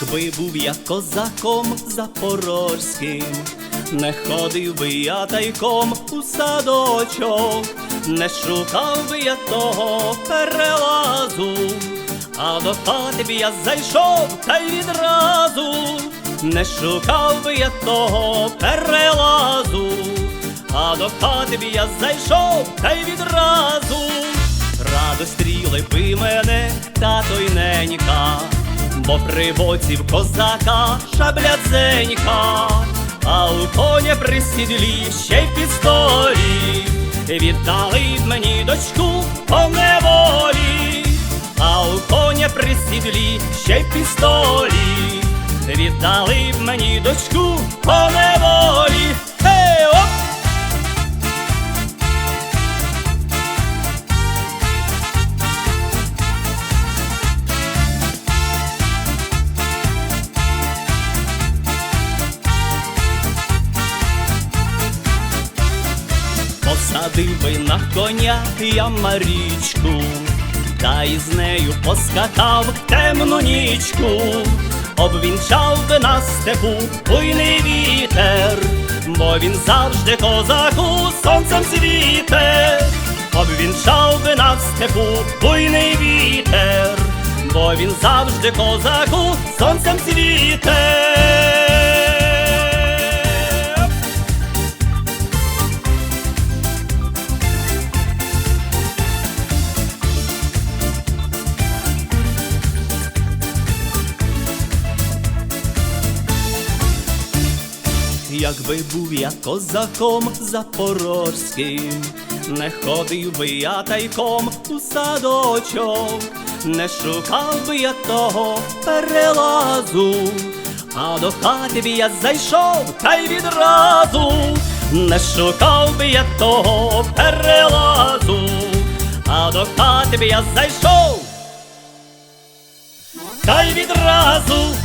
Якби був я козаком запорозьким, не ходив би я тайком у садочок, не шукав би я того перелазу, а до хати б я зайшов та й відразу, не шукав би я того перелазу, а до хати б я зайшов та й відразу. Радо стріли би мене, тато й ненька, бо при боці в козака шабля дзенька, а у коня при сідлі ще й пістолі, віддали мені дочку по неволі, а у коня при сідлі ще й пістолі, віддали мені дочку по неволі. Хей, оп! Посадив би на коня я Марічку, та із нею поскакав темну нічку, обвінчав би на степу буйний вітер, бо він завжди козаку сонцем світе, обвінчав би на степу буйний вітер, бо він завжди козаку сонцем світе. Якби був я козаком запорозьким, не ходив би я тайком у садочок, не шукав би я того перелазу, а до хати б я зайшов та й відразу, не шукав би я того перелазу, а до хати б я зайшов та й відразу!